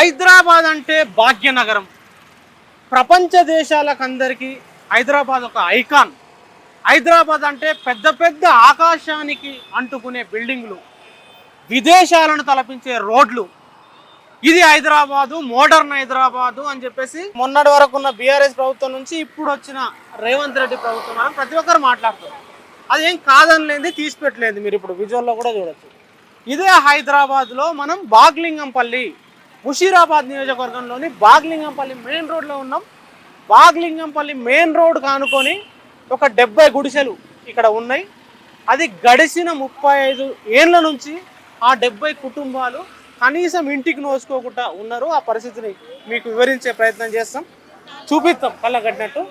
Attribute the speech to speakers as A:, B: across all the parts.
A: హైదరాబాద్ అంటే భాగ్యనగరం. ప్రపంచ దేశాలకందరికీ హైదరాబాద్ ఒక ఐకాన్. హైదరాబాద్ అంటే పెద్ద పెద్ద ఆకాశానికి అంటుకునే బిల్డింగ్లు. విదేశాలను తలపించే రోడ్లు. ఇది హైదరాబాదు మోడర్న్ హైదరాబాదు అని చెప్పేసి మొన్నటి వరకు ఉన్న బీఆర్ఎస్ ప్రభుత్వం నుంచి ఇప్పుడు వచ్చిన రేవంత్ రెడ్డి ప్రభుత్వం మనం ప్రతి ఒక్కరు మాట్లాడుతారు అదేం కాదనలేదు తీసిపెట్టలేదు మీరు ఇప్పుడు విజువల్లో కూడా చూడొచ్చు. ఇదే హైదరాబాద్లో మనం బాగ్లింగంపల్లి ముషీరాబాద్ నియోజకవర్గంలోని బాగ్లింగంపల్లి మెయిన్ రోడ్లో ఉన్నాం. బాగ్లింగంపల్లి మెయిన్ రోడ్ కానుకొని ఒక డెబ్బై గుడిసెలు ఇక్కడ ఉన్నాయి. అది గడిచిన ముప్పై ఐదు ఏళ్ళ నుంచి ఆ డెబ్బై కుటుంబాలు కనీసం ఇంటికి నోసుకోకుండా ఉన్నారు. ఆ పరిస్థితిని మీకు వివరించే ప్రయత్నం చేస్తాం. చూపిస్తాం కళ్ళ కట్టినట్టు.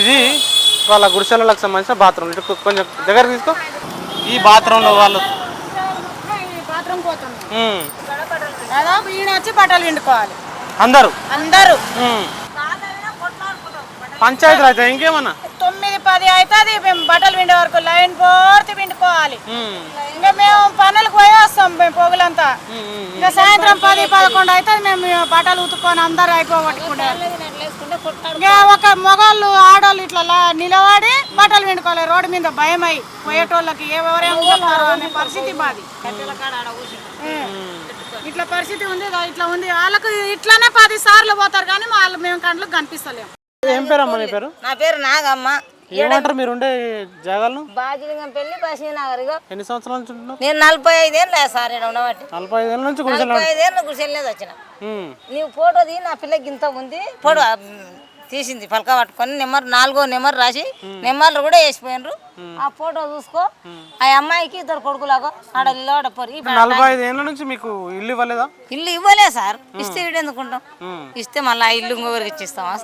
A: ఇది వాళ్ళ గుడిసెలకు సంబంధించిన బాత్రూమ్. ఇటు కొంచెం దగ్గర తీసుకో. ఈ బాత్రూంలో వాళ్ళు
B: దాదాపు ఈయన వచ్చి బట్టలు పిండుకోవాలి.
A: అందరూ?
B: అందరూ.
A: ఉమ్. పంచాయతీలు అయితే ఇంకేమన్నా?
B: తొమ్మిది పది అవుతుంది మేము బట్టలు పిండే వరకు లైన్ పూర్తి పిండుకోవాలి. ఇంకా మేము పనులకు పోయి వస్తాం మేము పొగులంతా. ఇంకా సాయంత్రం పది పదకొండు అవుతుంది మేము బట్టలు ఉతుక్కొని అందరూ అయిపోగొట్టుకుంటే ఇంకా ఒక మొగాళ్ళు ఆడోళ్ళు ఇట్లా నిలబడి బట్టలు పిండుకోవాలి రోడ్డు మీద భయం అయి పోయేటోళ్ళకి చెప్తారో అనే పరిస్థితి మాది. ఏ, ఇట్లా పరిస్థితి ఉంది ఇట్లా ఉంది. వాళ్ళకు ఇట్లానే పది సార్లు పోతారు కానీ వాళ్ళు మేము కండ్లకు కనిపిస్తలేము
A: ఏం పేరమ్మా నీ పేరు?
C: నా పేరు నాగమ్మ.
A: ఏమంటారు మీరు ఉండే జాగాలను?
C: బాజిలింగం పెళ్ళి బసీనగర్
A: ఎన్ని సంవత్సరాల నుంచి ఉంటున్నావు?
C: నేను నలభై ఐదేళ్ళు సార్ ఇక్కడ ఉన్నవాటి
A: నలభై ఐదు ఏళ్ళ నుంచి గుడిసెలు
C: నలభై ఐదేళ్ళు గుడిసెళ్ళేది వచ్చిన. నీవు ఫోటో తీ నా పిల్లకి ఇంత ఉంది ఫోటో తీసింది పలక పట్టుకొని నెంబర్ నాలుగో నెంబర్ రాసి నెంబర్లు కూడా వేసిపోయినరు. ఆ ఫోటో చూసుకో. ఆ అమ్మాయికి ఇద్దరు కొడుకులాగో ఆడ నిలబడపోరు
A: నలభై ఐదు ఏళ్ళ నుంచి మీకు ఇల్లు ఇవ్వలేదా?
C: ఇల్లు ఇవ్వలే సార్. ఇస్తే వీడు ఎందుకుంటాం? ఇస్తే మళ్ళీ ఆ ఇల్లు ఇంకొకరికి ఇచ్చిస్తామా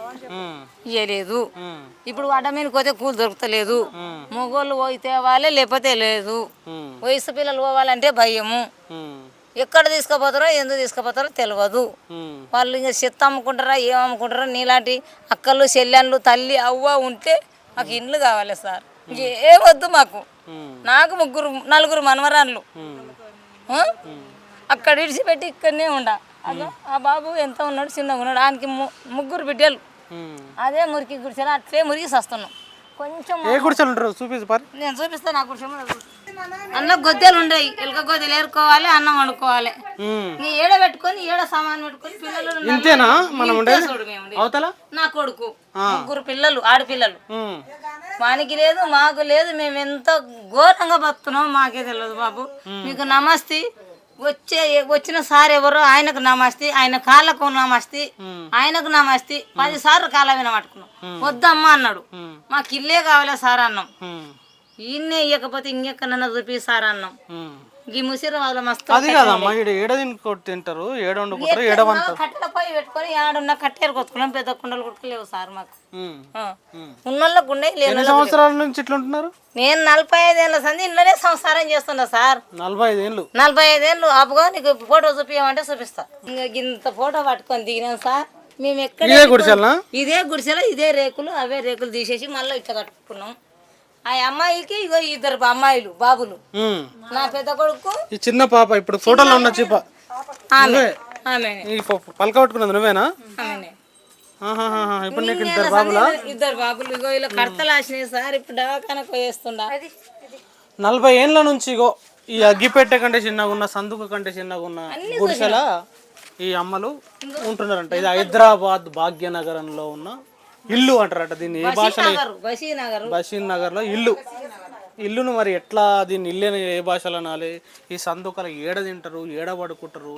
C: ఇయ్యలేదు.
A: ఉమ్,
C: ఇప్పుడు అడ్డ మీద పోతే కూలి దొరుకుతలేదు. మొగోళ్ళు పోయి తేవాలి లేకపోతే లేదు. వయసు పిల్లలు పోవాలంటే భయము. ఎక్కడ తీసుకుపోతారో ఎందుకు తీసుకుపోతారో తెలియదు వాళ్ళు ఇంకా చెత్త అమ్ముకుంటారా ఏం అమ్ముకుంటారో నీలాంటి అక్కలు చెల్లెళ్ళు తల్లి అవ్వ ఉంటే మాకు ఇండ్లు కావాలి సార్. ఏ వద్దు మాకు. నాకు ముగ్గురు నలుగురు మనవరాళ్ళు. ఆ? అక్కడ ఇడిచిపెట్టి ఇక్కడనే ఉండ. ఆ బాబు ఎంత ఉన్నాడు చిన్నగా ఉన్నాడు ఆయనకి ముగ్గురు బిడ్డలు. అదే మురికి గుడిసెలు అట్లే మురికి వస్తున్నాం కొంచెం
A: ఏ గుడిసెలు ఉంటారు? చూపించు పరి.
C: నేను చూపిస్తాను గుడిసె అన్న గొద్దెలు ఉండయి. ఎలుక గొద్దెలు ఏరుకోవాలి అన్నం వండుకోవాలి. నీ ఏడ పెట్టుకొని ఏడ సామాన్ పెట్టుకొని పిల్లలు.
A: ఇంతేనా? మనం. అవతల?
C: నా కొడుకు ముగ్గురు పిల్లలు ఆడపిల్లలు.
A: ఉమ్,
C: వానికి లేదు మాకు లేదు మేము ఎంత ఘోరంగా బతున్నాం మాకే తెలియదు బాబు. మీకు నమస్తే. వచ్చే వచ్చిన సార్ ఎవరో ఆయనకు నమస్తే. ఆయన కాళ్ళకు నమస్తే. ఆయనకు నమస్తే. పది సార్లు కాళ్ళ మీద పట్టుకున్నాం. వద్దమ్మా అన్నాడు. మాకు ఇల్లే కావాలా సార్ అన్నాం. ఈయన్నే ఇవ్వకపోతే ఇంకెక్కడన్నా చూపి సార్ అన్నాం. ఈ ముసిర వాళ్ళ మస్తు
A: అది కాదమ్మా ఈడ ఏడ తినుకోటి తింటారు ఏడ వండుకుంటారు ఏడ వంటారు
C: కట్టెల పొయ్యి పెట్టుకొని ఆడున్న కట్టెలు కొట్టుకున్నాం పెద్ద కుండలు కొట్టుకోలేవు సార్ మాకు. ఉండే లేని
A: ఎన్ని సంవత్సరాల నుంచి ఇట్లా ఉంటున్నారు
C: నేను నలభై ఐదేళ్ళ సంది ఇంట్లోనే సంసారం చేస్తున్నా సార్.
A: నలభై ఐదు ఏళ్ళు
C: నలభై ఐదేళ్ళు ఆపుగా నీకు ఫోటో చూపించమంటే చూపిస్తా. ఇంకా ఇంత ఫోటో పట్టుకొని దిగినాం సార్. మేము ఎక్కడ
A: ఇదే గుడిసెలనా
C: ఇదే గుడిసెలో ఇదే రేకులు అవే రేకులు తీసేసి మళ్ళీ ఇట్లా కట్టుకున్నాం. ఆ అమ్మాయికి ఇగో ఇద్దరు అమ్మాయిలు బాబులు. నా పెద్ద కొడుకు
A: ఈ చిన్న పాప ఇప్పుడు ఫోటోలో ఉన్న చిప్ప.
C: ఆమె.
A: పలక పట్టుకున్నది నువ్వేనా?
C: ఆమెనే.
A: ఇప్పుడు నీకు ఇద్దరు బాబులా?
C: ఇద్దరు బాబులు ఇగో ఇలా కడతలు వేసినాయి సార్ ఇప్పుడు దవాఖానకు పోయేస్తుండా.
A: నలభై ఏళ్ళ నుంచి ఇగో ఈ అగ్గిపెట్టె కంటే చిన్నగా ఉన్న సందుకు కంటే చిన్నగా ఉన్న గుడిసెల ఈ అమ్మలు ఉంటున్నారంట. ఇది హైదరాబాద్ భాగ్యనగరంలో ఉన్న ఇల్లు అంటారట దీన్ని. ఏ భాషలో
C: నగర్ బసీనగర్
A: బషీర్ నగర్. లో ఇల్లు. ఇల్లును మరి ఎట్లా దీన్ని ఇల్లుని ఏ భాషలో అనాలి? ఈ సందుకలు ఏడ తింటారు? ఏడ పడుకుంటారు?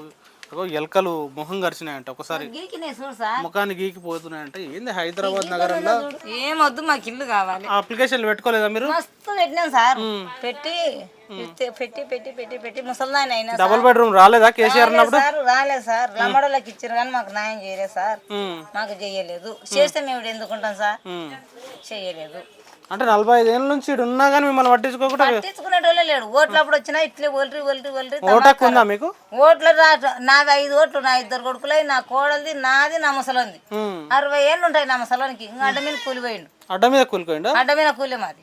A: అగో ఎలకలు మొహం గరిచినాయంట. ఒకసారి
C: గీకినాయి చూడు సార్.
A: ముఖాన్ని గీకిపోతున్నాయంట. ఏంది హైదరాబాద్ నగరంలో?
C: ఏమొద్దు మాకు ఇల్లు కావాలి.
A: ఆ అప్లికేషన్లు పెట్టుకోలేదా మీరు?
C: మస్తు పెట్టినాం సార్. పెట్టి పెట్టి పెట్టి పెట్టి పెట్టి ముసల్దాని అయినా.
A: డబుల్ బెడ్రూమ్ రాలేదా కేసీఆర్
C: రాలేదు సార్ రాలేదు సార్. లంబడోళ్ళకి ఇచ్చారు కానీ మాకు న్యాయం చేయలేదు సార్. మాకు చేయలేదు. చేస్తే మేము ఎందుకుంటాం సార్. చేయలేదు.
A: అంటే నలభై ఐదు ఏళ్ళ నుంచి ఉన్నా కానీ మిమ్మల్ని పట్టించుకోకుండా
C: పట్టించుకునేటోళ్ళే లేడు. ఓట్లు అప్పుడు వచ్చినా ఇట్లే ఒల్రి ఒల్రి ఒల్రి
A: ఓటాకు ఉందా మీకు?
C: ఓట్లు రా నాకు ఐదు ఓట్లు నా ఇద్దరు కొడుకులై నా కోడలిది నాది నా ముసలోంది
A: ఉమ్.
C: అరవై ఏళ్ళు ఉంటాయి నా ముసలోనికి. ఇంకా అడ్డ మీద కూలిపోయిండు.
A: అడ్డ మీద కూలిపోయిందా
C: అడ్డ మీద కూలే మాది.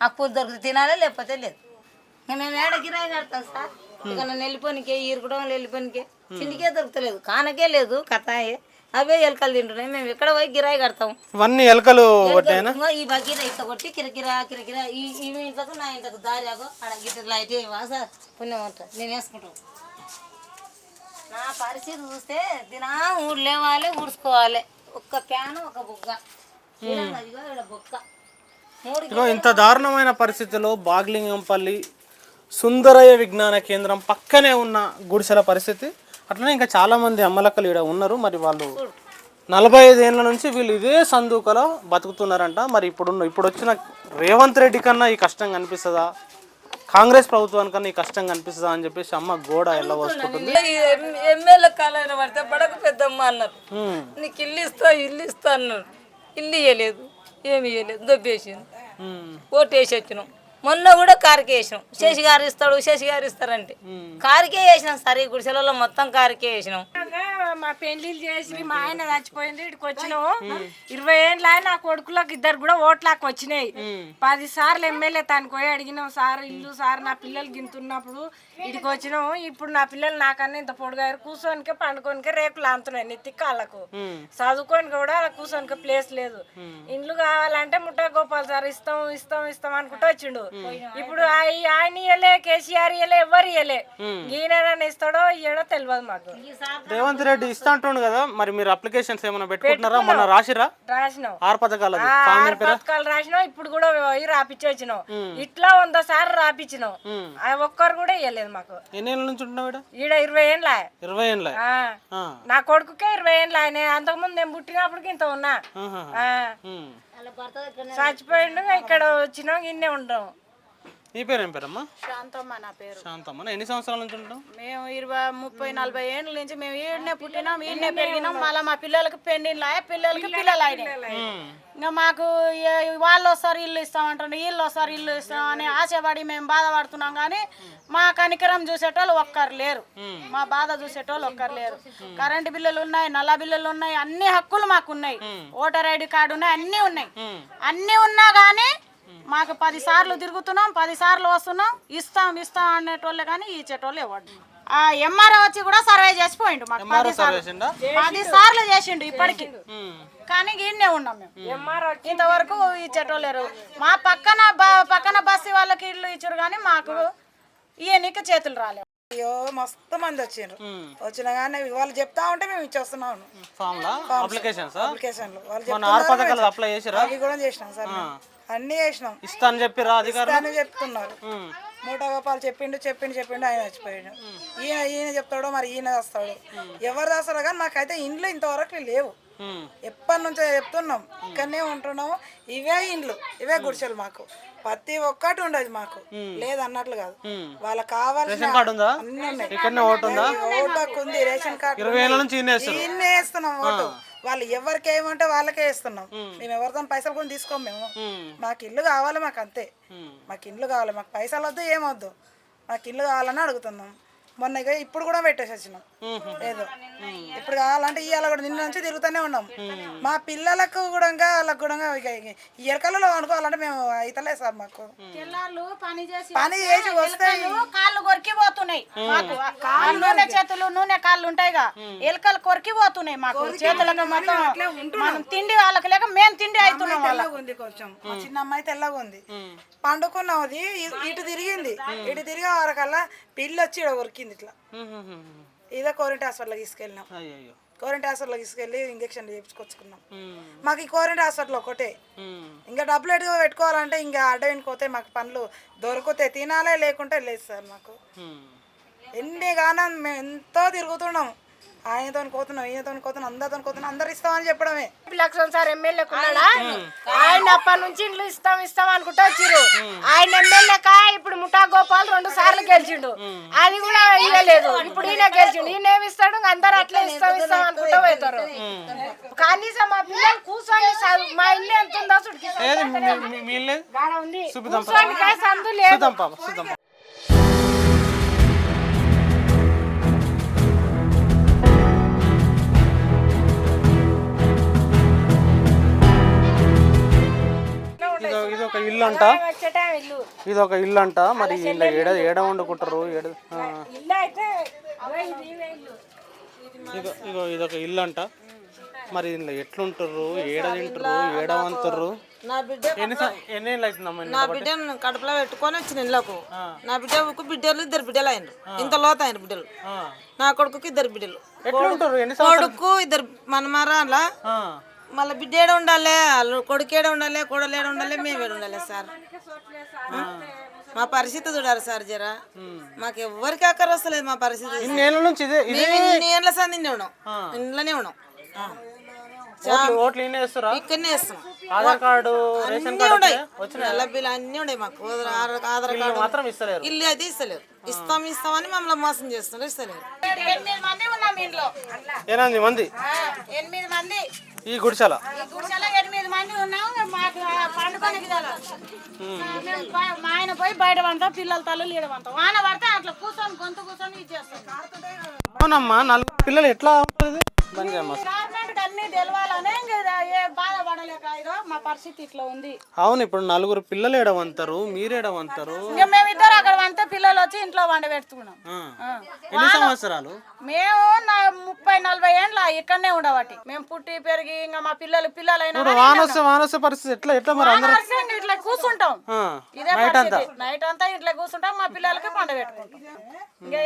C: ఆ కూలి దొరికితే తినాలి లేకపోతే లేదు. మేము ఏడ గిరాయి కడతాం సార్? ఇక నన్ను వెళ్ళిపోనికే ఈరుకోవడం వెళ్ళిపోనికే. తిండికే దొరుకుతలేదు. కానకే లేదు కథాయే. అవే ఎలకలు తింటున్నాయి. మేము ఎక్కడ పోయి గిరాయి కడతాం.
A: ఇవన్నీ ఎలకలు
C: ఈ బకీర ఇట్ట కొట్టి కిరకిరా కిరకిరా ఈ ఈ ఇంట్లకు నా ఇంట్లకు దారి ఆగో. ఆడ గిట్ట లైట్ సార్ పుణ్యం ఉంటుంది నేను వేసుకుంటాను నా పరిస్థితి చూస్తే దినా ఊడు లేవాలి ఊడ్చుకోవాలి. ఒక్క ప్యాను ఒక బుగ్గ. బుక్క.
A: ఇంత దారుణమైన పరిస్థితిలో బాగ్లింగంపల్లి సుందరయ్య విజ్ఞాన కేంద్రం పక్కనే ఉన్న గుడిసెల పరిస్థితి. అట్లనే ఇంకా చాలా మంది అమ్మలక్కలు ఇక్కడ ఉన్నారు. మరి వాళ్ళు నలభై ఐదు ఏళ్ళ నుంచి వీళ్ళు ఇదే సందూకలో బతుకుతున్నారంట. మరి ఇప్పుడు ఇప్పుడు వచ్చిన రేవంత్ రెడ్డి కన్నా ఈ కష్టం కనిపిస్తుందా? కాంగ్రెస్ ప్రభుత్వానికన్నా ఈ కష్టం కనిపిస్తుందా అని చెప్పేసి అమ్మ గోడ ఎల్లవోసుకుంటుంది
C: ఎమ్మెల్యే కాలైన పడితే పడక పెద్దమ్మ అన్నారు. నీకు ఇల్లు ఇస్తా ఇల్లు ఇస్తా అన్నారు. ఇల్లు ఇవ్వలేదు ఏమి ఇవ్వలేదు దొబ్బేసింది. వేసి వచ్చినాం. మొన్న కూడా కారుకే వేసినాం. శశి గారు ఇస్తాడు శశి గారు ఇస్తారంటే. కారుకే వేసినాం సరే ఈ గుడిసెలలో మొత్తం కారుకే వేసినాం.
B: మా పెళ్ళిళ్ళు చేసి మా ఆయన చచ్చిపోయింది ఇక్కడికి వచ్చినావు ఇరవై ఏళ్ళ నా కొడుకులకు ఇద్దరు కూడా ఓట్లాకి వచ్చినాయి. పది సార్లు ఎమ్మెల్యే తనకు పోయి అడిగినాం సార్ ఇల్లు సార్ నా పిల్లలు గింతున్నప్పుడు ఇడికి వచ్చినాం. ఇప్పుడు నా పిల్లలు నాకన్నా ఇంత పొడుగారు. కూర్చోనికే పండుకోనికే రేకులు అంతున్నాయి నెత్తి కాళ్ళకు. చదువుకొని కూడా కూర్చోనికే ప్లేస్ లేదు. ఇండ్లు కావాలంటే ముట్ట గోపాల్ సార్ ఇస్తాం ఇస్తాం ఇస్తాం అనుకుంటూ వచ్చిండు. ఇప్పుడు ఆయ- ఆయన ఇయ్యలే కేసీఆర్ ఇయ్యలే ఎవరు ఇయ్యలే. ఈయన ఇస్తాడో ఇయ్యడో తెలియదు మాకు.
A: రేవంత్ రెడ్డి ఇస్తా అంటుండు కదా మరి మీరు అప్లికేషన్స్ ఏమైనా పెట్టుకుంటున్నారా? మొన్న రాసిరా
B: రాసినాం.
A: ఆరు ఫామ్
B: ఆరు పథకాలు రాసినాం ఇప్పుడు కూడా పోయి రాపిచ్చి వచ్చినాం ఇట్లా వంద సార్లు రాపిచ్చినాం. ఆ ఒక్కరు కూడా ఇవ్వలేదు మాకు.
A: ఎన్ని ఏళ్ళ నుంచి ఉంటున్నావు ఈడ?
B: ఈడ ఇరవై ఏండ్ల
A: ఇరవై ఏళ్ళ. ఆ.
B: నా కొడుకుకే ఇరవై ఏండ్ల ఆయన అంతకుముందు నేను పుట్టినప్పటికి ఇంత ఉన్నా. చచ్చిపోయిండు ఇక్కడ వచ్చినాం ఇన్నే ఉంటాం
A: నీ పేరు ఏం పేరమ్మా?
B: శాంతమ్మ నా పేరు.
A: శాంతమ్మ ఎన్ని సంవత్సరాల నుంచి ఉంటాం
B: మేము ఇరవై ముప్పై నలభై ఏళ్ళ నుంచి మేము ఈడనే పుట్టినాం ఈడనే పెరిగినాం. మళ్ళీ మా పిల్లలకి పెండిళ్ళు అయ్యా పిల్లలకి పిల్లలు అయినాయి ఇంకా మాకు వాళ్ళు వస్తారు ఇల్లు ఇస్తామంటారు వీళ్ళు వస్తారు ఇల్లు ఇస్తాం అని ఆశపడి మేము బాధపడుతున్నాం కానీ మా కనికరం చూసేటోళ్ళు ఒక్కరు లేరు. మా బాధ చూసేటోళ్ళు ఒక్కరు లేరు. కరెంటు బిల్లులు ఉన్నాయి నల్ల బిల్లులు ఉన్నాయి అన్ని హక్కులు మాకు ఉన్నాయి ఓటర్ ఐడి కార్డు ఉన్నాయి అన్నీ ఉన్నాయి. అన్నీ ఉన్నా కానీ మాకు పది సార్లు తిరుగుతున్నాం పది సార్లు వస్తున్నాం ఇస్తాం ఇస్తాం అనేటోళ్ళే కానీ ఇచ్చేటోళ్ళు ఎవరు? ఆ ఎంఆర్ఓ వచ్చి కూడా సర్వే చేసిపోయిండు మాకు పది సార్లు.
A: చేసిండా?
B: పది సార్లు చేసిండు ఇప్పటికి. కానీ ఈయనే ఉన్నాం మేము. ఇంతవరకు ఇచ్చేటోళ్ళు మా పక్కన పక్కన బస్సు వాళ్ళకి ఇల్లు ఇచ్చారు కానీ మాకు ఈయనకి చేతులు రాలేవు
D: అయ్యో మస్తు మంది వచ్చిండ్రు. వచ్చిన కానీ వాళ్ళు చెప్తా ఉంటే మేము ఇచ్చేస్తున్నాం.
A: ఫామ్ లా అప్లికేషన్స్?
D: అప్లికేషన్లు. వాళ్ళు
A: మొన్న ఆరు పథకాలు అప్లై చేసిరా
D: అవి కూడా చేసినాం సార్. అన్నీ చేసినాం.
A: ఇస్తా అని చెప్పిరా అధికారులు
D: అని చెప్తున్నారు.
A: ఉమ్.
D: నూట గోపాలు చెప్పిండు చెప్పిండు చెప్పిండు ఆయన చచ్చిపోయాడు. ఈయన ఈయన చెప్తాడో మరి ఈయన వస్తాడు ఎవరు రాస్తారో కానీ మాకైతే ఇండ్లు ఇంతవరకు లేవు.
A: ఉమ్.
D: ఎప్పటి నుంచో చెప్తున్నాం. ఇక్కడనే ఉంటున్నాము ఇవే ఇండ్లు ఇవే గుడిసెలు మాకు. ప్రతి ఒక్కటి ఉండదు మాకు. లేదన్నట్లు కాదు. వాళ్ళకి కావాల్సిన
A: కార్డు ఉందా?
D: అన్ని ఉన్నాయి.
A: ఇక్కడనే ఓటు ఉందా?
D: ఓటు హక్కు ఉంది రేషన్ కార్డు
A: ఇరవై ఏళ్ళ నుంచి ఈయన వేస్తారు
D: ఈయన్నే వేస్తున్నాం ఓటు. వాళ్ళు ఎవరికి ఏమంటే వాళ్ళకే వేస్తున్నాం. మేము. ఎవరితో పైసలు కూడా తీసుకోం మేము. మాకు ఇల్లు కావాలి మాకు అంతే మాకు ఇల్లు కావాలి మాకు పైసలు వద్దు ఏమొద్దు. మాకు ఇల్లు కావాలని అడుగుతున్నాం. మొన్న ఇక ఇప్పుడు కూడా పెట్టేసి వచ్చినాం ఏదో. ఇప్పుడు కావాలంటే ఇవాళ కూడా నిన్న నుంచి తిరుగుతూనే ఉన్నాం. మా పిల్లలకు కూడా వాళ్ళకు కూడా ఇక ఈ ఎరకలలో అనుకోవాలంటే మేము అయితలే సార్ మాకు.
B: పని చేసి ఎలుకలు కాళ్ళు కొరికి పోతున్నాయి మాకు. ఆ నూనె చేతులు నూనె కాళ్ళు ఉంటాయిగా. ఎలుకలు కొరికి పోతున్నాయి మాకు. చేతులకు మొత్తం మనం తిండి వాళ్ళకి లేక మేము తిండి అవుతున్నాం వాళ్ళ
D: తెల్లగా ఉంది కొంచెం. మా చిన్న అమ్మాయి తెల్లగా ఉంది పండుకున్నాం అది ఇ- ఇటు తిరిగింది. ఇటు తిరిగే వరకల్లా పిల్లి వచ్చి ఈడ కొరికింది ఇట్లా. ఇదే కోరింటి హాస్పిటల్కి తీసుకెళ్ళినాం. కోరెంట్ హాస్పిటల్కి తీసుకెళ్ళి ఇంజక్షన్ చేయించుకొచ్చుకున్నాం మాకు ఈ కోరెంట్ హాస్పిటల్ ఒకటే. ఇంకా డబ్బులు ఎటుగా పెట్టుకోవాలంటే ఇంకా అడ్డ పోతే మాకు పనులు దొరికితే తినాలే లేకుంటే లేదు సార్ మాకు. ఎన్ని గానం మేము ఎంతో తిరుగుతున్నాం. ఆయనతో పోతున్నాం ఈయనతో పోతున్నాం అందరితో పోతున్నాం అందరు ఇస్తామని చెప్పడమే.
B: లక్ష్మణ్ సార్ ఎమ్మెల్యే ఉన్నాడా? ఆయన అప్పటి నుంచి ఇండ్లు ఇస్తాం ఇస్తాం అనుకుంటా వచ్చిర్రు. ఆయన ఎమ్మెల్యేక? ఇప్పుడు ముఠా గోపాల్ రెండు సార్లు గెలిచిండు. అది కూడా ఇవ్వలేదు. ఇప్పుడు ఈయన గెలిచిండు. ఈయన ఏమి ఇస్తాడు? అందరు అట్లా ఇస్తాం ఇస్తాం అనుకుంటా పోతారు. కనీసం మా పిల్లలు కూర్చొని మా ఇల్లు ఎంత ఉందో సందు లేదు.
A: ఇల్లు అంట ఇది ఒక ఇల్లు అంట మరి ఇలా ఏడ ఏడ వండుకుంటారు? ఏడ ఇగో ఇగో ఇది ఒక ఇల్లు. అంట మరి ఇందులో ఎట్లుంటారు? ఏడ తింటారు? ఏడ వంతుర్రు
E: నా బిడ్డ
A: ఎన్ని స- ఎన్ని ఏళ్ళు అవుతుందమ్మా
E: నా బిడ్డను కడుపులో పెట్టుకొని వచ్చిన ఇళ్ళకు. నా బిడ్డకు బిడ్డలు ఇద్దరు బిడ్డలు అయినరు. ఇంత లోత అయిన బిడ్డలు. నా కొడుకుకి ఇద్దరు బిడ్డలు. కొడుకు ఇద్దరు మనమరాల. మళ్ళీ బిడ్డ ఏడ ఉండాలి వాళ్ళు కొడుకు ఏడ ఉండాలి కోడలు ఏడ ఉండాలి మేము ఏడ ఉండాలి సార్? మా పరిస్థితి చూడాలి సార్ జరా. మాకు ఎవ్వరికి అక్కర వస్తలేదు మా పరిస్థితి
A: ఇన్ని ఏళ్ళ నుంచి ఇదే ఇదే
E: మేము ఇన్ని ఏళ్ళ సంది ఉన్నాం. ఇంట్లోనే ఉన్నాం. ఆ.
A: ఓట్లు ఓట్లు ఇన్ని వేస్తారా?
E: ఇక్కడనే వేస్తాం.
A: ఆధార్ కార్డు రేషన్
E: అన్నీ
A: కార్డు
E: ఉన్నాయి. అన్నీ మాకు. ఆధార్ కార్డు
A: మాత్రం ఇస్తలేరు.
E: ఇల్లు అయితే ఇస్తలేరు. ఇస్తాం ఇస్తామని మమ్మల్ని మోసం చేస్తున్నారు ఇస్తలేరు.
B: ఎనిమిది మంది ఉన్నాం ఇంట్లో.
A: ఎనిమిది మంది?
B: ఆ, ఎనిమిది మంది.
A: ఈ గుడిసెల?
B: ఈ గుడిసెలో ఎనిమిది మంది ఉన్నాం మాకు మా ఆయన పోయి బయట పంటాం పిల్లల తల్లు ఈడ పంటాం వాన పడితే అట్లా కూర్చొని గొంతు కూర్చొని
A: అవునమ్మా నలుగురు పిల్లలు ఎట్లా ఉంటుంది?
B: అన్ని తెలవాలనే ఇంకా ఏ బాధపడలేక ఇదో మా పరిస్థితి ఇట్లా ఉంది.
A: అవును ఇప్పుడు నలుగురు పిల్లలు ఎడవంతారు మీరు ఎడవంతారు
B: ఇంకా మేమిద్దరు అక్కడ వంటే పిల్లలు వచ్చి ఇంట్లో వండ
A: ఆ. ఎన్ని సంవత్సరాలు?
B: మేము నా ముప్పై నలభై ఏండ్ల ఇక్కడనే ఉండబట్టి. మేము పుట్టి పెరిగి ఇంకా మా పిల్లలు పిల్లలైనా
A: వస్తే పరిస్థితి ఎట్లా ఎట్లా మరి అందరూ?
B: పరిస్థితి ఇట్లా కూర్చుంటాం. ఇదే నైట్ అంతా. ఇట్లా కూర్చుంటాం మా పిల్లలకి పండ పెట్టుకుంటాం. ఇంకా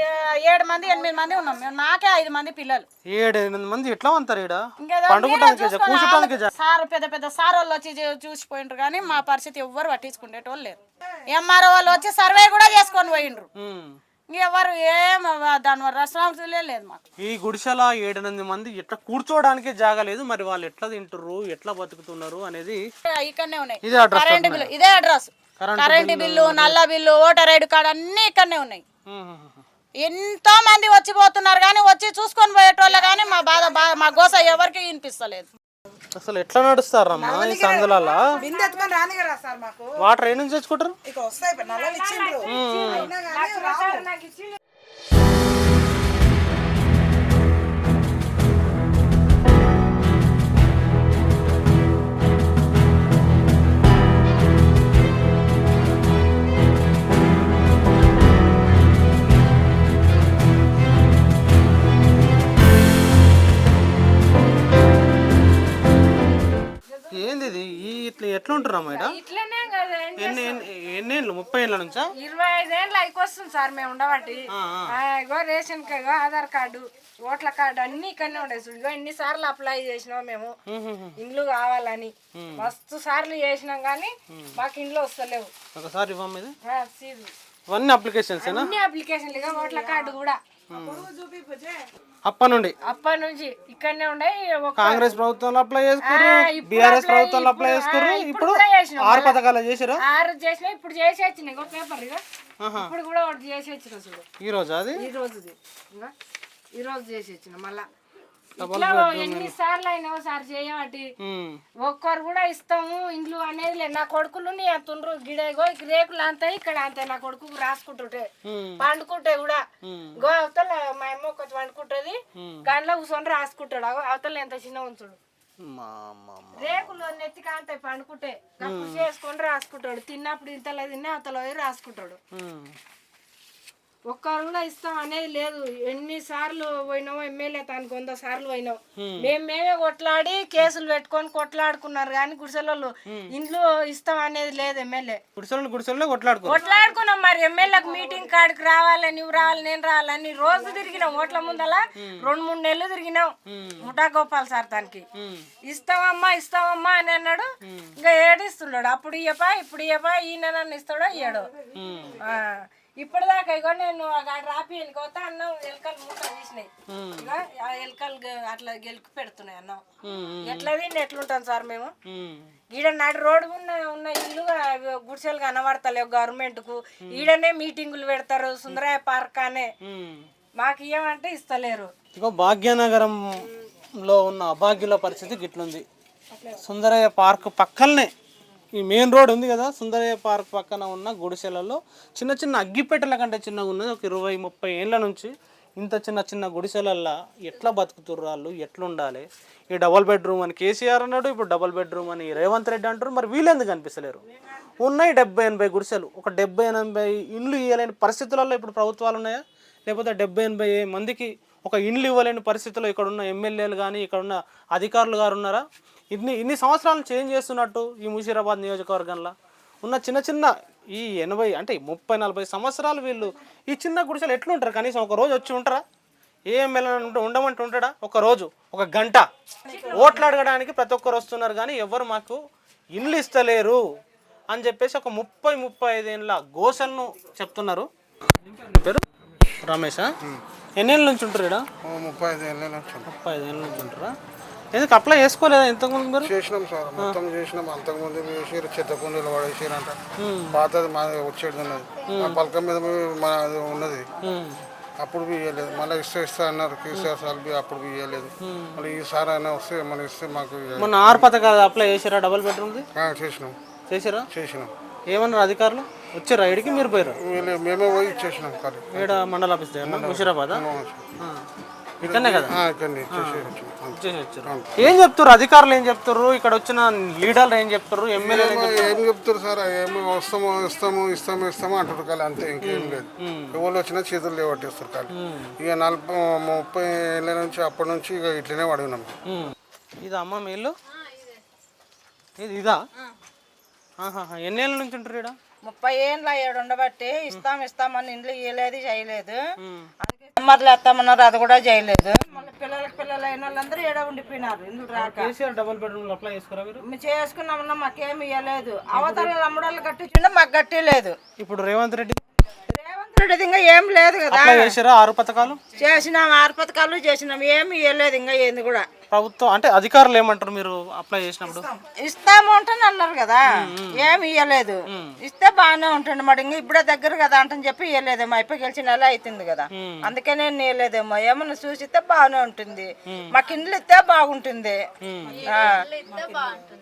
B: ఏడు మంది ఎనిమిది మంది ఉన్నాం. మేము నాకే ఐదు మంది పిల్లలు.
A: ఏడు ఎనిమిది మంది ఎట్లా వంతారు ఈడ?
B: ఇంకేదో సార్ పెద్ద పెద్ద సార్ వాళ్ళు వచ్చి చూసిపోయిండ్రు కానీ మా పరిస్థితి ఎవ్వరు పట్టించుకునేటోళ్ళు లేరు. ఎంఆర్ఓ వాళ్ళు వచ్చి సర్వే కూడా చేసుకొని పోయిండ్రు. ఎవరు ఏం దాని వల్ల రెస్పాన్సిబిలిటీ లేదు మాకు.
A: ఈ గుడిసెల ఏడెనిమిది మంది ఎట్లా కూర్చోవడానికి జాగా లేదు. మరి వాళ్ళు ఎట్లా తింటుర్రు ఎట్లా బతుకుతున్నారు అనేది
B: ఇక్కడనే ఉన్నాయి. కరెంట్ బిల్లు ఇదే అడ్రస్. కరెంట్ బిల్లు నల్ల బిల్లు ఓటర్ ఐడి కార్డు అన్ని ఇక్కడనే ఉన్నాయి. ఎంతో మంది వచ్చిపోతున్నారు కానీ వచ్చి చూసుకొని పోయేటోళ్ళు కానీ మా బాధ బా- మా గోస ఎవరికి వినిపిస్తలేదు.
A: అసలు ఎట్లా ఈ సందులలో?
D: మాకు?
A: వాటర్ ఏ నుంచి తెచ్చుకుంటారు? ఏంది ఇది ఈ ఇట్లా ఎట్లా ఉంటున్నాం ఇక్కడ
B: ఇట్లనే కదా
A: ఎన్ని ఎన్ని- ఎన్ని ఏళ్ళు? ముప్పై ఏళ్ళ నుంచా?
B: ఇరవై ఐదేళ్ళు అయికొస్తుంది సార్ మేము ఉండబట్టి. ఆ, ఇగో రేషన్ కార్డు ఆధార్ కార్డు ఓట్ల కార్డు అన్ని ఇక్కడనే ఉండే చూడు ఇగో ఇన్ని సార్లు అప్లై చేసినాం మేము. ఇండ్లు కావాలని. మస్తు సార్లు చేసినాం కానీ మాకు ఇండ్లు వస్తలేవు.
A: ఒకసారి ఇవ్వం ఇది.
B: ఆ, సీదు.
A: ఇవన్నీ అప్లికేషన్స్ ఏనా?
B: అన్ని అప్లికేషన్లు ఇగో ఓట్ల కార్డు కూడా.
A: అప్ప నుండి.
B: అప్పటి నుంచి ఇక్కడనే ఉండే ఒక
A: కాంగ్రెస్ ప్రభుత్వంలో అప్లై చేసుకురు బీఆర్ఎస్ ప్రభుత్వంలో అప్లై చేసుకురు
B: ఇప్పుడు
A: ఆరు పథకాలు చేసారు
B: ఆరు చేసినా ఇప్పుడు చేసి వచ్చినాయి ఇగో. పేపర్ ఇగో ఇప్పుడు కూడా ఒకటి చేసి వచ్చిన చూడు.
A: ఈ రోజు అది?
B: ఈ రోజుది. ఇంకా ఈ రోజు చేసి వచ్చిన మళ్ళా. ఇట్లా ఎన్ని సార్లు అయినా సార్ చేయబట్టి. ఒక్కరు కూడా ఇస్తాము ఇండ్లు అనేది లేదు. నా కొడుకులు నీ అంతుండ్రు గిడేగో రేకులు అంతాయి ఇక్కడ అంతే నా కొడుకు రాసుకుంటుంటే పండుకుంటే కూడా. గో అవతల మా అమ్మ కొంచెం పండుకుంటది గంటలో కూర్చొని రాసుకుంటాడు. అగో అవతల ఎంత చిన్న ఉంచుడు. రేకులు నెత్తి కాంతాయి పండుకుంటే చేసుకొని రాసుకుంటాడు. తిన్నప్పుడు ఇంతలో తిన్నా అవతల పోయి రాసుకుంటాడు.
F: ఒక్కరు కూడా ఇస్తాం అనేది లేదు. ఎన్నిసార్లు పోయినామో ఎమ్మెల్యే తనకు వంద సార్లు పోయినాం. మేము మేమే కొట్లాడి కేసులు పెట్టుకొని కొట్లాడుకున్నారు. కానీ గుడిసెలలో ఇంట్లో ఇస్తాం అనేది లేదు ఎమ్మెల్యే.
A: గుడిసెలు గుడిసెల్లో కొట్లాడుకో
F: కొట్లాడుకున్నాం మరి. ఎమ్మెల్యేకి మీటింగ్ కాడికి రావాలి నువ్వు రావాలి నేను రావాలని రోజు తిరిగినాం. ఓట్ల ముందల రెండు మూడు నెలలు తిరిగినాం. ముఠా గోపాల్ సార్ తనకి. ఇస్తామమ్మా ఇస్తామమ్మా అని అన్నాడు. ఇంకా ఏడిస్తున్నాడు. అప్పుడు ఇయ్యపా ఇప్పుడు ఇయ్యపా ఈయన నన్ను ఇస్తాడో ఇయ్యడు ఇప్పటిదాకా ఇగో నేను రాపి వెళ్ళిపోతా అన్నం ఎలకలు మూట తీసినాయి. ఆ ఎలకలు గ- అట్లా గెలుకు పెడుతున్నాయి అన్నం ఎట్లా తిండి ఎట్లుంటాం సార్ మేము? ఈడ నాడు రోడ్డు ఉన్న ఉన్న ఇల్లు అవి గుడిసెలు కనబడతలేవు గవర్నమెంట్కు ఈడనే మీటింగులు పెడతారు సుందరయ్య పార్క్ అనే. మాకు ఇవ్వమంటే ఇస్తలేరు.
A: ఇగో భాగ్యనగరంలో ఉన్న అభాగ్యుల పరిస్థితి గిట్లుంది. సుందరయ్య పార్క్ పక్కనే ఈ మెయిన్ రోడ్ ఉంది కదా సుందరయ్య పార్క్ పక్కన ఉన్న గుడిసెలలో చిన్న చిన్న అగ్గిపెట్టెల కంటే చిన్నగా ఉన్నది. ఒక ఇరవై ముప్పై ఏళ్ళ నుంచి ఇంత చిన్న చిన్న గుడిసెలల్లో ఎట్లా బతుకుతుర్రు వాళ్ళు? ఎట్లా ఉండాలి ఈ డబల్ బెడ్రూమ్ అని కేసీఆర్ అన్నాడు ఇప్పుడు డబల్ బెడ్రూమ్ అని రేవంత్ రెడ్డి అంటారు. మరి వీళ్ళెందుకు కనిపిస్తలేరు? ఉన్నాయి డెబ్బై ఎనభై గుడిసెలు. ఒక డెబ్బై ఎనభై ఇండ్లు ఇవ్వలేని పరిస్థితులలో ఇప్పుడు ప్రభుత్వాలు ఉన్నాయా? లేకపోతే డెబ్బై ఎనభై మందికి ఒక ఇండ్లు ఇవ్వలేని పరిస్థితిలో ఇక్కడ ఉన్న ఎమ్మెల్యేలు కానీ ఇక్కడ ఉన్న అధికారులు గారు ఉన్నారా? ఇన్ని ఇన్ని సంవత్సరాలు చేంజ్ చేస్తున్నట్టు ఈ ముషీరాబాద్ నియోజకవర్గంలో ఉన్న చిన్న చిన్న ఈ ఎనభై అంటే ముప్పై నలభై సంవత్సరాలు వీళ్ళు ఈ చిన్న గుడిసెలు ఎట్లుంటారు? కనీసం ఒక రోజు వచ్చి ఉంటారా? ఏ ఎమ్మెల్యే ఉండమంటే ఉంటాడా? ఒక రోజు ఒక గంట ఓట్లు అడగడానికి ప్రతి ఒక్కరు వస్తున్నారు కానీ ఎవరు మాకు ఇండ్లు ఇస్తలేరు అని చెప్పేసి ఒక ముప్పై ముప్పై ఐదేళ్ళ గోసలను చెప్తున్నారు. పేరు? రమేషా? ఎన్నేళ్ళ నుంచి ఉంటారు ఇక్కడ
G: ముప్పై ఐదు.
A: ముప్పై ఐదేళ్ళ నుంచి ఉంటారా? ఎందుకు అప్లై చేసుకోలేదా ఇంతకుముందు మీరు?
G: చేసినాం సార్. మొత్తం చేసినాం. అంతకుముందు వేసారు చెత్త కుండీలు పడేసారంట పాతది మా వచ్చేది ఉన్నది. ఆ పలకం మీద మన ఉన్నది. అప్పుడు ఇవ్వలేదు మళ్ళీ ఇస్తే ఇస్తా అన్నారు. కేసీఆర్ సార్ బి అప్పుడు ఇవ్వలేదు మళ్ళీ ఈసారి అయినా వస్తే మనం ఇస్తే మాకు.
A: మొన్న ఆరు పథకాలు అప్లై చేసారా డబుల్ బెడ్రూమ్ది
G: ఆ, చేసినాం.
A: చేసారా
G: చేసినాం.
A: ఏమన్నారు అధికారులు? వచ్చారా ఇడికి? మీరు పోయారు
G: మేమే పోయి ఇచ్చేసినాం కానీ
A: ఏడ మండల ఆఫీస్ దగ్గర ముషిరాబాద్? ఇక్కడనే కదా?
G: ఇక్కడిని.
A: ఏం చెప్తారు అధికారులు ఏం చెప్తారు ఇక్కడ వచ్చిన లీడర్లు ఏం చెప్తారు ఎమ్మెల్యేలు ఏం చెప్తారు
G: సార్? ఏమో వస్తాము ఇస్తాము ఇస్తాము ఇస్తాము అంటారు కానీ అంతే ఇంకేం లేదు. ఎవరు వచ్చినా చేతులు లేవట్టేస్తారు కానీ. ఇక నలభై ముప్పై ఏళ్ళ నుంచి అప్పటి నుంచి ఇక ఇట్లనే పడినాం.
A: ఇదా అమ్మ మీ ఇల్లు? ఇది ఇదా? ఆహాహా. ఎన్నేళ్ళ నుంచి ఉంటారు ఇక్కడ
E: ముప్పై ఏళ్ళ ఏడు ఉండబట్టి ఇస్తాం ఇస్తామని ఇండ్లు ఇవ్వలేదు చేయలేదు. అందుకే సమ్మర్లు వేస్తామన్నారు అది కూడా చేయలేదు. పిల్లలకి పిల్లలు అయిన వాళ్ళందరూ ఏడ ఉండిపోయినారు ఇండ్లు రాక.
A: కేసీఆర్ డబుల్ బెడ్రూమ్ అప్లై చేసుకురా మీరు?
E: మేము చేసుకున్నామన్నా మాకేమి ఇవ్వలేదు అవతల అమ్మడాలు కట్టించిండే మాకు కట్టలేదు
A: ఇప్పుడు రేవంత్ రెడ్డి
E: రేవంత్ రెడ్డి ఇంకా ఏం లేదు కదా.
A: చేసారా ఆరు పథకాలు?
E: చేసినాం ఆరు పథకాలు చేసినాం ఏమి ఇవ్వలేదు ఇంకా ఏంది కూడా.
A: ప్రభుత్వం అంటే అధికారులు ఏమంటారు మీరు అప్లై చేసినప్పుడు?
E: ఇస్తాము అంటాను అన్నారు కదా. ఏమి ఇవ్వలేదు ఇస్తే బాగానే ఉంటుంది మరి. ఇంకా ఇప్పుడే దగ్గర కదా అంటని చెప్పి ఇవ్వలేదేమో అయిపోయి గెలిచిన నెల అవుతుంది కదా. అందుకే నేను ఇవ్వలేదేమో ఏమన్నా చూసిస్తే బాగానే ఉంటుంది. మాకు ఇండ్లు ఇస్తే బాగుంటుంది. ఆ.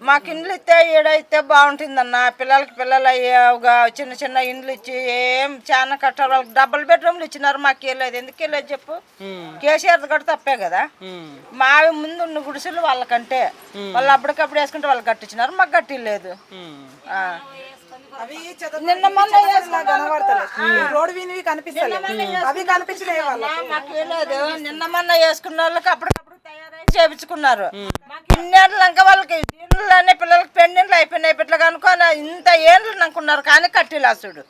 E: మాకు ఇండ్లు ఇస్తే ఈడ ఇస్తే బాగుంటుంది అన్న పిల్లలకి పిల్లలు అయ్యేవుగా చిన్న చిన్న ఇండ్లు ఇచ్చి ఏం చాలా కట్టారు వాళ్ళకి డబుల్ బెడ్రూమ్లు ఇచ్చినారు. మాకు ఇవ్వలేదు ఎందుకు ఇవ్వలేదు చెప్పు? కేసీఆర్ కూడా తప్పే కదా. మావి ముందు ఉన్న గుడిసెలు వాళ్ళకంటే. వాళ్ళు అప్పటికప్పుడు వేసుకుంటే వాళ్ళు కట్టించినారు. మాకు కట్టిలేదు నిన్న మొన్న
D: వినివి అవి
E: నిన్న మొన్న వేసుకున్న వాళ్ళకి అప్పటికప్పుడు తయారై చేపించుకున్నారు. మాకు ఇన్నేళ్ళు ఇంకా వాళ్ళకి దీనిలోనే పిల్లలకి పెండింట్లు అయిపోయినాయి. ఇట్లా కనుక్కొని ఇంత ఏండ్లు అనుకున్నారు కానీ కట్టిలాసుడు.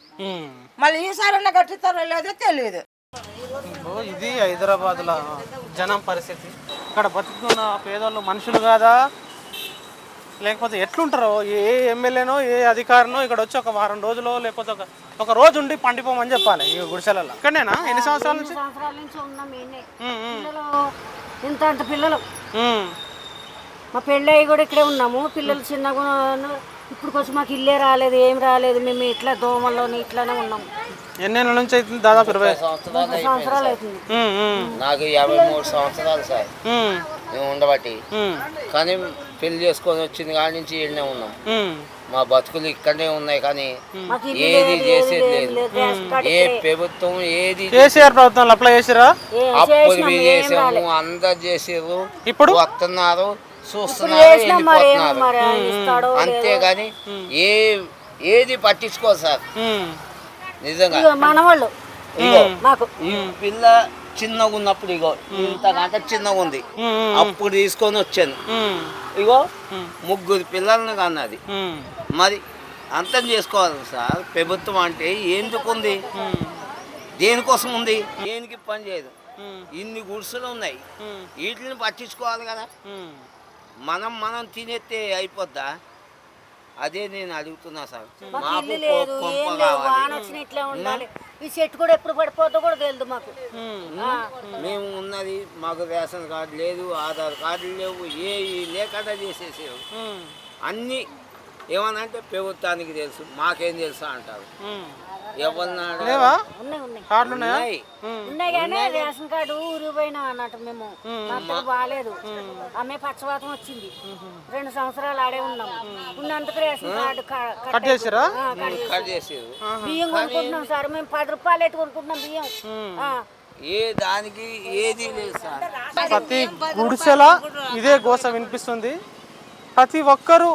E: మళ్ళీ ఈసారి కట్టిస్తారో లేదో తెలియదు
A: ఇది హైదరాబాద్లో జనం పరిస్థితి. ఇక్కడ బతుకుతున్న పేదోళ్ళు మనుషులు కాదా? లేకపోతే ఎట్లుంటారో? ఏ ఎమ్మెల్యేనో ఏ అధికారినో ఇక్కడ వచ్చి ఒక వారం రోజులో లేకపోతే ఒక ఒక రోజు ఉండి పండిపోమని చెప్పాలి ఈ గుడిసెలలో ఇక్కడనేనా? ఎన్ని సంవత్సరాల నుంచి?
H: సంవత్సరాల నుంచి ఉన్నాం ఈయనే పిల్లలు ఇంత అంత పిల్లలు.
A: ఉమ్,
H: మా పెళ్ళి అయ్యి కూడా ఇక్కడే ఉన్నాము. పిల్లలు చిన్నగా ఇప్పుడు కొంచెం మాకు ఇల్లే రాలేదు ఏం రాలేదు. మేము ఇట్లా దోమల్లోని ఇట్లానే ఉన్నాము
A: ఎన్నేళ్ళ నుంచి అవుతుంది దాదాపు ఇరవై?
H: సంవత్సరాలు అవుతుంది.
I: నాకు యాభై మూడు సంవత్సరాలు సార్. మేము ఉండబట్టి. కానీ పెళ్ళి చేసుకొని వచ్చింది కాడి నుంచి ఈడనే ఉన్నాం. మా బతుకులు ఇక్కడనే ఉన్నాయి కానీ ఏది చేసేది
H: లేదు,
I: ఏ. ప్రభుత్వం ఏది
A: కేసీఆర్ ప్రభుత్వంలో? అప్లై చేసిరా
H: ఏం
I: చేసాము. అందరు చేసారు
A: ఇప్పుడు?
I: వస్తున్నారు. చూస్తున్నారు. అంతేగాని ఏ ఏది పట్టించుకోరు సార్. నిజంగా.
H: మనవాళ్ళు.
I: పిల్ల చిన్నగా ఉన్నప్పుడు ఇగో ఇంతకంటే చిన్నగా ఉంది. అప్పుడు తీసుకొని వచ్చాను. ఇగో ముగ్గురు పిల్లల్ని కన్నది. మరి అర్థం చేసుకోవాలి సార్ ప్రభుత్వం అంటే ఎందుకు ఉంది? దేనికోసం ఉంది? దేనికి పని చేయదు? ఇన్ని గుడిసెలు ఉన్నాయి. వీటిని పట్టించుకోవాలి కదా? మనం మనం తినేస్తే అయిపోద్దా? అదే నేను అడుగుతున్నా సార్.
H: మాకు ఇల్లు లేదు
I: కొంప
H: ఏం వాన వచ్చిన ఇట్లా ఉండాలి. ఈ చెట్టు కూడా ఎప్పుడు పడిపోతుందో కూడా తెలియదు మాకు.
I: మేము. ఉన్నది మాకు రేషన్ కార్డు లేదు ఆధార్ కార్డు లేవు ఏ లేకుండా చేసేసారు అన్నీ ఏమనంటే ప్రభుత్వానికి తెలుసు మాకేం తెలుసు అంటారు.
A: లేవా?
H: ఉన్నాయి ఉన్నాయి.
A: కార్డులు ఉన్నాయా?
I: ఉన్నాయి.
H: ఉన్నాయి కానీ రేషన్ కార్డు ఊరికి పోయినా అన్నట్టు మేము. మాకు బాగాలేదు. ఆమె పక్షవాతం వచ్చింది. రెండు సంవత్సరాలు ఆడే ఉన్నాము ఉన్నందుకు రేషన్ కార్డు
A: కట్ చేసిరా
H: బియ్యం కొనుక్కుంటున్నాం సార్. మేము పది రూపాయలు ఎట్టు కొనుక్కుంటున్నాం బియ్యం.
I: ఏ దానికి ఏది లేదు సార్.
A: ప్రతి గుడిసెల ఇదే గోస వినిపిస్తుంది. ప్రతి ఒక్కరు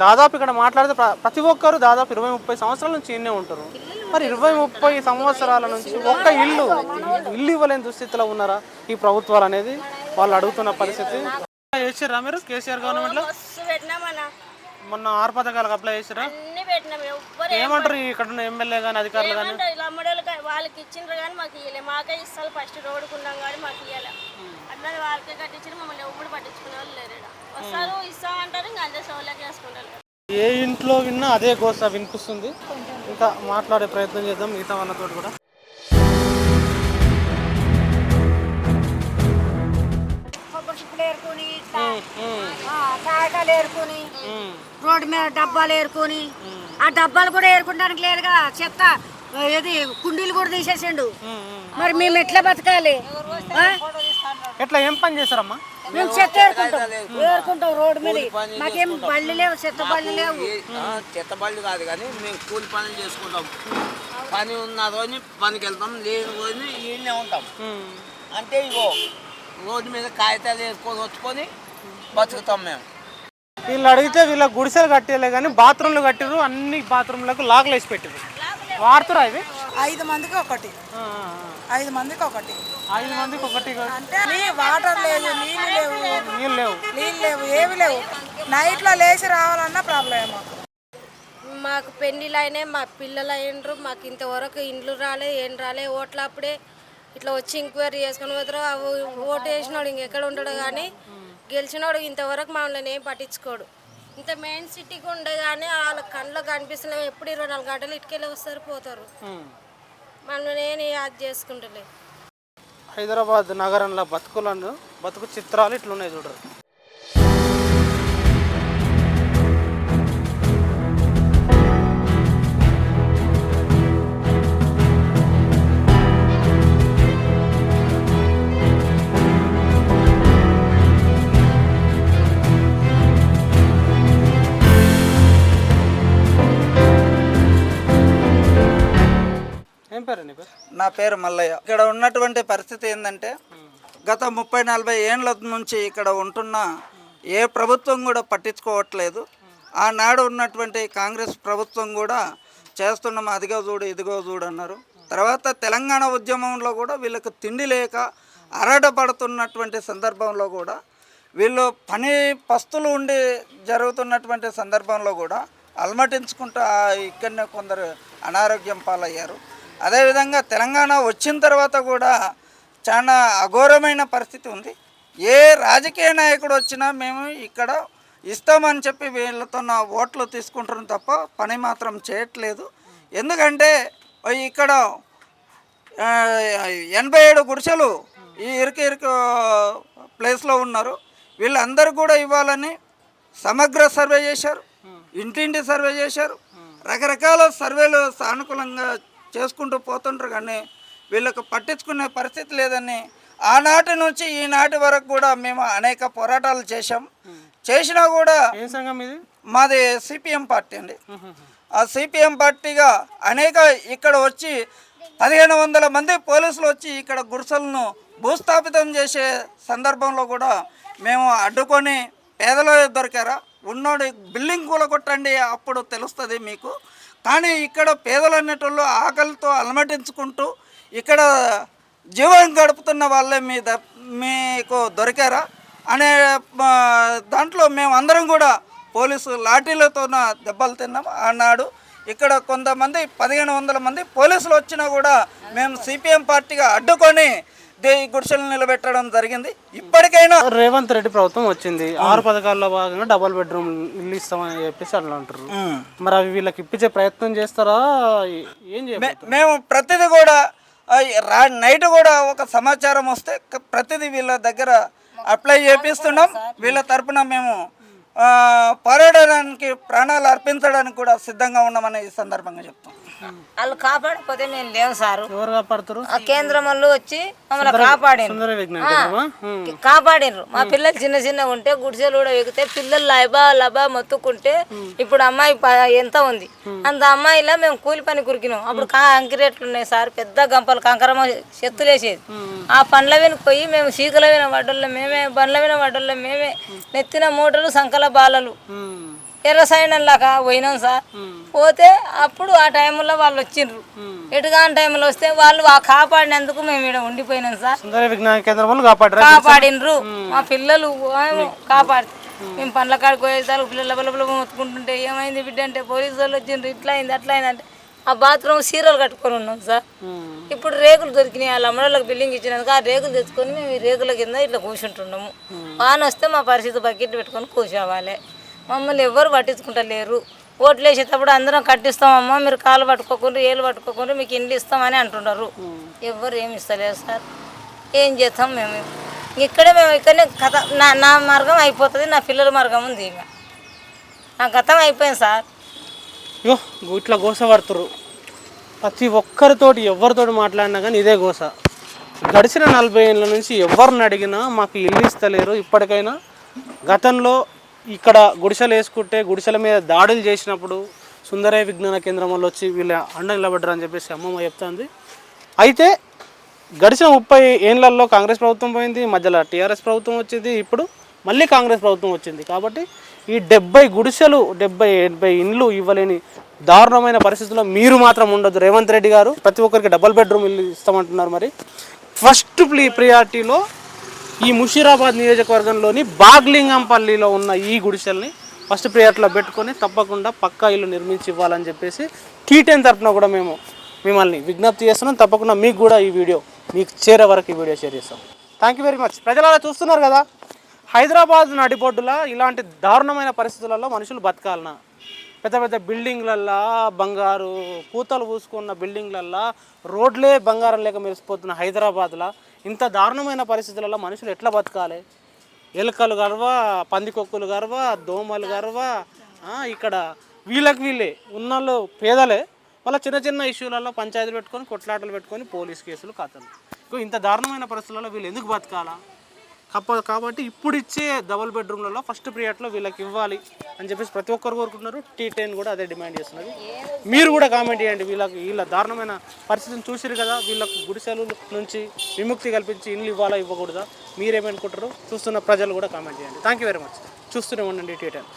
A: దాదాపు ఇక్కడ మాట్లాడితే ప్ర- ప్రతి ఒక్కరు దాదాపు ఇరవై ముప్పై సంవత్సరాల నుంచి ఇన్నే ఉంటారు. మరి ఇరవై ముప్పై సంవత్సరాల నుంచి ఒక్క ఇల్లు ఇల్లు ఇవ్వలేని దుస్థితిలో ఉన్నారా ఈ ప్రభుత్వాలు అనేది? వాళ్ళు అడుగుతున్న పరిస్థితి. చేసిర్రా మీరు కేసీఆర్ గవర్నమెంట్లో
F: పెట్టినామన్నా
A: మొన్న ఆరు పథకాలకు అప్లై చేసిరా ఏమంటారు ఇక్కడ ఉన్న ఎమ్మెల్యే కానీ అధికారులు కానీ
F: వాళ్ళకి ఇచ్చిండ్రు కానీ మాకు ఇవ్వలే మాకే ఇస్తారు ఫస్ట్ కానీ మాకు ఇవ్వలే అట్లా వాళ్ళకే కట్టించిన మమ్మల్ని ఎప్పుడు పట్టించుకునే వాళ్ళు లేరు. వస్తారు ఇస్తామంటారు ఇంకా అంతే షోలోకి వేసుకుంటారు
A: ఏ ఇంట్లో విన్నా అదే గోస వినిపిస్తుంది. ఇంకా మాట్లాడే ప్రయత్నం చేద్దాం మిగతా వాళ్ళతో కూడా.
H: కొబ్బరి ఏరుకొని కాయకాయలు రోడ్డు మీద డబ్బాలు ఏరుకొని ఆ డబ్బాలు కూడా ఏరుకోవడానికి లేదుగా చెత్త ఏది కుండీలు కూడా తీసేసిండు. మరి మేము ఎట్లా బతకాలి?
A: ఎట్లా ఏం పని చేశారమ్మా?
H: మేము చెత్త ఏరుకుంటాం. ఏరుకుంటాం రోడ్డు మీద. మాకేం బళ్ళు లేవు చెత్త బళ్ళు లేవు.
I: ఆ, చెత్తబళ్ళు కాదు కానీ మేము కూలి పనులు చేసుకుంటాం. పని ఉన్న రోజు పనికి వెళ్తాం లేని రోజు ఈయనే ఉంటాం. అంటే ఇగో రోడ్డు మీద కాగితాలు వేసుకొని వచ్చుకొని బతుకుతాం మేము.
A: వీళ్ళు అడిగితే వీళ్ళ గుడిసెలు కట్టేలే కానీ బాత్రూమ్లు కట్టిరు అన్ని బాత్రూమ్లకు లాక్లు వేసి పెట్టిరు వాడుతురా ఇవి?
D: ఐదు మందికి ఒకటి. ఐదు మందికి ఒకటి.
A: ఐదు మందికి ఒకటి
D: అంటే నీ వాటర్ లేదు నీళ్ళు లేవు.
A: నీళ్ళు లేవు.
D: నీళ్ళు లేవు ఏవి లేవు. నైట్లో లేచి రావాలన్నా ప్రాబ్లమ్. మాకు
F: మాకు పెళ్ళిళ్ళు మా పిల్లలు అయినరు మాకు ఇంతవరకు ఇండ్లు రాలే ఏం రాలే ఓట్ల అప్పుడే ఇట్లా వచ్చి ఎంక్వైరీ చేసుకొని పోతారు ఓ- ఓటు వేసినోడు ఇంకెక్కడ ఉంటాడు కానీ గెలిచినోడు ఇంతవరకు మమ్మల్ని ఏం పట్టించుకోడు. ఇంత మెయిన్ సిటీకి ఉండే కానీ వాళ్ళ కళ్ళలో కనిపిస్తున్నాం ఎప్పుడు ఇరవై నాలుగు గంటలు ఇటుకెళ్ళి వస్తారు పోతారు. మనం నేను యాద్ చేసుకుంటలే.
A: హైదరాబాద్ నగరంలో బతుకులను బతుకు చిత్రాలు ఇట్లున్నాయి చూడరు ఏం పేరు నీ పేరు?
J: నా పేరు మల్లయ్య. ఇక్కడ ఉన్నటువంటి పరిస్థితి ఏంటంటే గత ముప్పై నలభై ఏండ్ల నుంచి ఇక్కడ ఉంటున్న ఏ ప్రభుత్వం కూడా పట్టించుకోవట్లేదు. ఆనాడు ఉన్నటువంటి కాంగ్రెస్ ప్రభుత్వం కూడా చేస్తున్నాం అదిగో చూడు ఇదిగో చూడు అన్నారు. తర్వాత తెలంగాణ ఉద్యమంలో కూడా వీళ్ళకు తిండి లేక అరడపడుతున్నటువంటి సందర్భంలో కూడా వీళ్ళు పని పస్తులు ఉండి జరుగుతున్నటువంటి సందర్భంలో కూడా అలమటించుకుంటూ ఇక్కడనే కొందరు అనారోగ్యం పాలయ్యారు. అదేవిధంగా తెలంగాణ వచ్చిన తర్వాత కూడా చాలా అఘోరమైన పరిస్థితి ఉంది. ఏ రాజకీయ నాయకుడు వచ్చినా మేము ఇక్కడ ఇస్తామని చెప్పి వీళ్ళతో నా ఓట్లు తీసుకుంటారు తప్ప పని మాత్రం చేయట్లేదు. ఎందుకంటే ఇక్కడ ఎనభై ఏడు గుడిసెలు ఈ ఇరుకు ఇరుకు ప్లేస్లో ఉన్నారు. వీళ్ళందరూ కూడా ఇవ్వాలని సమగ్ర సర్వే చేశారు. ఇంటింటి సర్వే చేశారు. రకరకాల సర్వేలు సానుకూలంగా చేసుకుంటూ పోతుంటారు కానీ వీళ్ళకు పట్టించుకునే పరిస్థితి లేదని ఆనాటి నుంచి ఈనాటి వరకు కూడా మేము అనేక పోరాటాలు చేశాం. చేసినా కూడా మాది సిపిఎం పార్టీ అండి. ఆ సిపిఎం పార్టీగా అనేక ఇక్కడ వచ్చి పదిహేను వందల మంది పోలీసులు వచ్చి ఇక్కడ గుడిసెలను భూస్థాపితం చేసే సందర్భంలో కూడా మేము అడ్డుకొని పేదలు దొరికారా? ఉన్నోడి బిల్డింగ్ కూలగొట్టండి అప్పుడు తెలుస్తుంది మీకు. కానీ ఇక్కడ పేదలు అనేటోళ్ళు ఆకలితో అలమటించుకుంటూ ఇక్కడ జీవనం గడుపుతున్న వాళ్ళే మీ ద మీకు దొరికారా? అనే దాంట్లో మేమందరం కూడా పోలీసు లాఠీలతో దెబ్బలు తిన్నాం అన్నాడు ఇక్కడ కొంతమంది పదిహేను వందల మంది పోలీసులు వచ్చినా కూడా మేము సిపిఎం పార్టీగా అడ్డుకొని గుడిసెలు నిలబెట్టడం జరిగింది. ఇప్పటికైనా
A: రేవంత్ రెడ్డి ప్రభుత్వం వచ్చింది. ఆరు పథకాల్లో భాగంగా డబల్ బెడ్రూమ్ ఇల్లు ఇస్తామని చెప్పేసి అట్లా అంటారు మరి అవి వీళ్ళకి ఇప్పించే ప్రయత్నం చేస్తారా? ఏం?
J: మేము ప్రతిదీ కూడా రా నైట్ కూడా ఒక సమాచారం వస్తే ప్రతిదీ వీళ్ళ దగ్గర అప్లై చేపిస్తున్నాం. వీళ్ళ తరపున మేము పోరాడడానికి ప్రాణాలు అర్పించడానికి కూడా సిద్ధంగా ఉన్నామని ఈ సందర్భంగా చెప్తాం.
C: వాళ్ళు కాపాడకపోతే మేము లేవు సారు.
A: ఎవరు కాపాడుతారు?
C: ఆ కేంద్రం వాళ్ళు వచ్చి మమ్మల్ని కాపాడిండ్రు. కాపాడినరు మా పిల్లలు చిన్న చిన్న ఉంటే గుడిసెలు కూడా ఎగితే పిల్లలు లబా లబా మొత్తుకుంటే ఇప్పుడు అమ్మాయి ఎంత ఉంది? అంత అమ్మాయిలా మేము కూలి పని కురికినాం. అప్పుడు కా అంకిరేట్లు ఉన్నాయి సార్. పెద్ద గంపలు కంకరమ చెత్తులేసేది ఆ పండ్ల వెనుక పోయి మేము సీకల విన వడ్డల్లో మేమే బండ్ల విన వడ్డల్లో మేమే నెత్తిన మూటలు సంకల బాలలు.
A: ఉమ్.
C: ఎర్ర సైన్యంలాగా పోయినాం సార్. పోతే అప్పుడు ఆ టైంలో వాళ్ళు వచ్చిండ్రు. ఎటుగాని టైంలో వస్తే వాళ్ళు ఆ కాపాడినందుకు మేము ఇక్కడ ఉండిపోయినాం సార్.
A: సుందర విజ్ఞాన కేంద్రం వాళ్ళు కాపాడరా
C: కాపాడినరు. మా పిల్లలు కాపాడు మేము. పండ్ల కాడికి పోయేసరికి పిల్లలు లబలబల మొత్తుకుంటుంటే ఏమైంది బిడ్డ అంటే పోలీసు వాళ్ళు వచ్చిండ్రు ఇట్లా అయింది అట్లా అయింది అంటే ఆ బాత్రూమ్ సీరియల్ కట్టుకొని ఉన్నాం సార్. ఇప్పుడు రేకులు దొరికినాయి వాళ్ళ అమ్మడోళ్ళకి బిల్డింగ్ ఇచ్చినందుకు ఆ రేకులు తెచ్చుకొని మేము ఈ రేకుల కింద ఇట్లా కూర్చుంటున్నాము. వాన వస్తే మా పరిస్థితి బకెట్ పెట్టుకొని కూర్చోవాలి. మమ్మల్ని ఎవ్వరు పట్టించుకుంటలేరు. ఓట్లు వేసేటప్పుడు అందరం కట్టిస్తామమ్మా మీరు కాలు పట్టుకోకుండా ఏళ్ళు పట్టుకోకుండా మీకు ఇండ్లు ఇస్తామని అంటున్నారు ఎవ్వరు ఏమి ఇస్తలేరు సార్. ఏం చేస్తాం మేము? ఇక్కడే మేము ఇక్కడనే కథ నా నా మార్గం అయిపోతుంది నా పిల్లల మార్గం ఉంది ఇక నా గతం అయిపోయింది సార్.
A: యో ఇట్లా గోస పడుతురు ప్రతి ఒక్కరితోటి ఎవరితోటి మాట్లాడినా కానీ ఇదే గోస. గడిచిన నలభై ఏళ్ళ నుంచి ఎవరిని అడిగినా మాకు ఇల్లు ఇస్తలేరు. ఇప్పటికైనా గతంలో ఇక్కడ గుడిసెలు వేసుకుంటే గుడిసెల మీద దాడులు చేసినప్పుడు సుందరయ్య విజ్ఞాన కేంద్రం వాళ్ళు వచ్చి వీళ్ళ అండ నిలబడ్డారని చెప్పేసి అమ్మమ్మ చెప్తుంది. అయితే గడిచిన ముప్పై ఏళ్ళల్లో కాంగ్రెస్ ప్రభుత్వం పోయింది మధ్యలో టీఆర్ఎస్ ప్రభుత్వం వచ్చింది ఇప్పుడు మళ్ళీ కాంగ్రెస్ ప్రభుత్వం వచ్చింది. కాబట్టి ఈ డెబ్బై గుడిసెలు డెబ్బై ఎనభై ఇండ్లు ఇవ్వలేని దారుణమైన పరిస్థితుల్లో మీరు మాత్రం ఉండదు రేవంత్ రెడ్డి గారు ప్రతి ఒక్కరికి డబల్ బెడ్రూమ్ ఇల్లు ఇస్తామంటున్నారు మరి. ఫస్ట్ ప్రీ ప్రియారిటీలో ఈ ముషీరాబాద్ నియోజకవర్గంలోని బాగ్లింగంపల్లిలో ఉన్న ఈ గుడిసెల్ని ఫస్ట్ ప్రేయర్లో పెట్టుకొని తప్పకుండా పక్కా ఇల్లు నిర్మించి ఇవ్వాలని చెప్పేసి టీటెన్ తరఫున కూడా మేము మిమ్మల్ని విజ్ఞప్తి చేస్తున్నాం. తప్పకుండా మీకు కూడా ఈ వీడియో మీకు చేరే వరకు ఈ వీడియో షేర్ చేస్తాం. థ్యాంక్ యూ వెరీ మచ్ ప్రజలారా చూస్తున్నారు కదా? హైదరాబాద్ నడిబొడ్డులా ఇలాంటి దారుణమైన పరిస్థితులలో మనుషులు బతకాలనా? పెద్ద పెద్ద బిల్డింగ్లల్లా బంగారు పూతలు పూసుకున్న బిల్డింగ్లల్లా రోడ్లే బంగారం లేక మెరిసిపోతున్న హైదరాబాద్లో ఇంత దారుణమైన పరిస్థితులలో మనుషులు ఎట్లా బతకాలి? ఎలుకలు గర్వ పందికొక్కులు గర్వ దోమలు గర్వ ఇక్కడ వీళ్ళకి వీళ్ళే. ఉన్నోళ్ళు పేదలే. వాళ్ళ చిన్న చిన్న ఇష్యూలలో పంచాయతీలు పెట్టుకొని కొట్లాటలు పెట్టుకొని పోలీస్ కేసులు కథలు ఇంత దారుణమైన పరిస్థితులలో వీళ్ళు ఎందుకు బతకాలా? కాబట్టి ఇప్పుడు ఇచ్చే డబుల్ బెడ్రూమ్లలో ఫస్ట్ ప్రియాట్లో వీళ్ళకి ఇవ్వాలి అని చెప్పేసి ప్రతి ఒక్కరు కోరుకుంటున్నారు. టీ టెన్ కూడా అదే డిమాండ్ చేస్తున్నారు మీరు కూడా కామెంట్ చేయండి. వీళ్ళకి వీళ్ళ దారుణమైన పరిస్థితిని చూసిరు కదా. వీళ్ళకు గుడిసెలు నుంచి విముక్తి కల్పించి ఇల్లు ఇవ్వాలా ఇవ్వకూడదా? మీరేమనుకుంటారు చూస్తున్న ప్రజలు కూడా కామెంట్ చేయండి. థ్యాంక్ యూ వెరీ మచ్ చూస్తూనే ఉండండి టీ టెన్